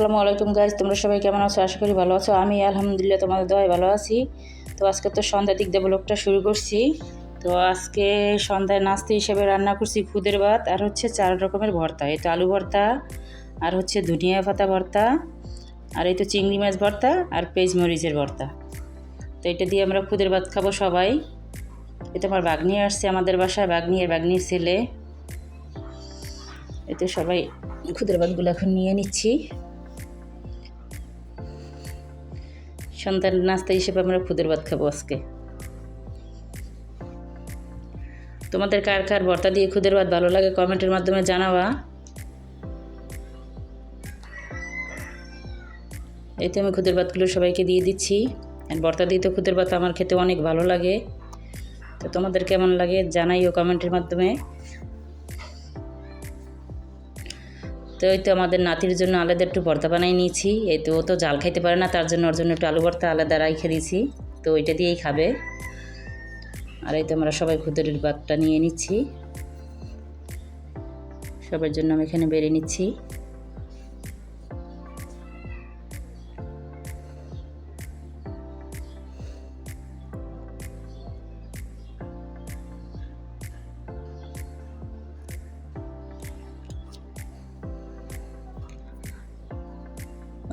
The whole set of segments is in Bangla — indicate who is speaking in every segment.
Speaker 1: আসসালামু আলাইকুম গাইজ তোমরা সবাই কেমন আছো? আশা করি ভালো আছো। আমি আলহামদুলিল্লাহ তোমাদের দোয়ায় ভালো আছি। তো আজকে তো সন্ধ্যা দিক দিয়ে ব্লগটা শুরু করছি। তো আজকে সন্ধ্যায় নাস্তা হিসেবে রান্না করছি খুদের ভাত আর হচ্ছে চার রকমের ভর্তা। এই তো আলু ভর্তা, আর হচ্ছে ধনিয়া পাতা ভর্তা, আর এই তো চিংড়ি মাছ ভর্তা, আর পেঁয়াজ মরিচের ভর্তা। তো এটা দিয়ে আমরা খুদের ভাত খাব সবাই। এটা আমার বাগনি আসছে আমাদের বাসায় বাগনি আর বাগনির ছেলে। এতে সবাই খুদের ভাতগুলো এখন নিয়ে নিচ্ছি। সন্তান নাস্তা হিসেবে আমরা খুদের ভাত খাব আজকে। তোমাদের কার কার ভর্তা দিয়ে খুদের ভাত ভালো লাগে কমেন্টের মাধ্যমে জানাবা। এতে আমি খুদের ভাতগুলো সবাইকে দিয়ে দিচ্ছি। আর ভর্তা দিয়ে তো খুদের ভাত আমার খেতে অনেক ভালো লাগে। তো তোমাদের কেমন লাগে জানাইও কমেন্টের মাধ্যমে। তো এই তো আমাদের নাতির জন্য আলাদা একটু ভর্তা বানাই নিয়েছি। এই তো ও তো জাল খাইতে পারে না, তার জন্য ওর জন্য একটু আলু ভর্তা আলাদা রাইখে দিয়েছি। তো ওইটা দিয়েই খাবে। আর এই তো আমরা সবাই খুদরির বাঘটা নিয়ে নিচ্ছি। সবার জন্য আমি এখানে বেড়ে নিচ্ছি।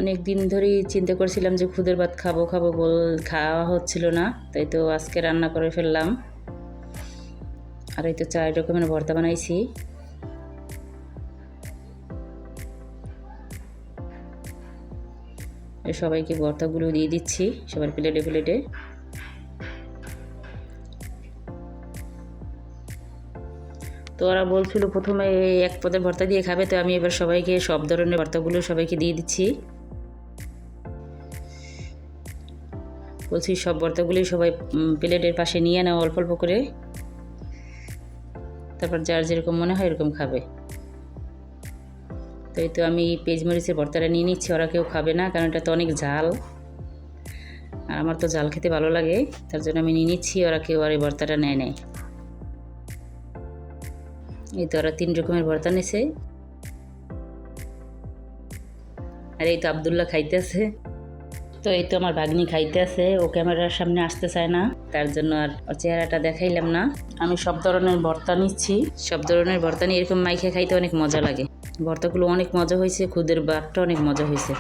Speaker 1: অনেক দিন ধরেই চিন্তা করছিলাম যে খুদের ভাত খাব খাব বল, খাওয়া হচ্ছিল না। তাই তো আজকে রান্না করে ফেললাম। আর এই তো চার রকমের ভর্তা বানাইছি। সবাইকে ভর্তাগুলো দিয়ে দিচ্ছি, সবার প্লেটে প্লেটে। তো ওরা বলছিল প্রথমে এক পদের ভর্তা দিয়ে খাবে, তো আমি এবার সবাইকে সব ধরনের ভর্তাগুলো সবাইকে দিয়ে দিচ্ছি। বলছি, সব ভর্তাগুলি সবাই প্লেটের পাশে নিয়ে নাও, অল্প অল্প করে। তারপর যার যেরকম মনে হয় এরকম খাবে। তো এই তো আমি পেঁয়াজ মরিচের ভর্তাটা নিয়ে নিচ্ছি, ওরা কেউ খাবে না, কারণ এটা তো অনেক ঝাল। আর আমার তো ঝাল খেতে ভালো লাগে, তার জন্য আমি নিয়ে নিচ্ছি, ওরা কেউ আর এই ভর্তাটা নেয় নেয় এই তো ওরা তিন রকমের ভর্তা নিছে। আর এই তো আবদুল্লাহ খাইতেছে। তো এই তো আমার ভাগ্নি খাইতে আছে, ও ক্যামেরার সামনে আসতে চায় না, তার জন্য আর চেহারাটা দেখাইলাম না। আমি সব ধরনের ভর্তা নিচ্ছি, সব ধরনের ভর্তা নিয়ে এরকম মাইখে খাইতে অনেক মজা লাগে। ভর্তাগুলো অনেক মজা হয়েছে, খুদের বাঘটা অনেক মজা হয়েছে।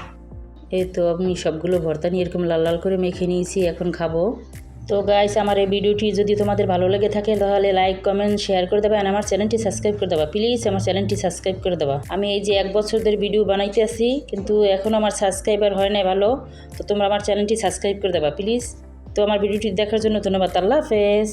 Speaker 1: এই তো আমি সবগুলো ভর্তা নিয়ে এরকম লাল লাল করে মেখে নিয়েছি, এখন খাব। তো গাইস আমার এই ভিডিওটি যদি তোমাদের ভালো লেগে থাকে, তাহলে লাইক কমেন্ট শেয়ার করে দেবা আর আমার চ্যানেলটি সাবস্ক্রাইব করে দেবা। প্লিজ আমার চ্যানেলটি সাবস্ক্রাইব করে দেবা। আমি এই যে এক বছর ধরে ভিডিও বানাইতে আসি কিন্তু এখনও আমার সাবস্ক্রাইবার হয় নাই ভালো, তো তোমরা আমার চ্যানেলটি সাবস্ক্রাইব করে দেবা প্লিজ তো আমার ভিডিওটি দেখার জন্য ধন্যবাদ। আল্লাহ হাফেজ।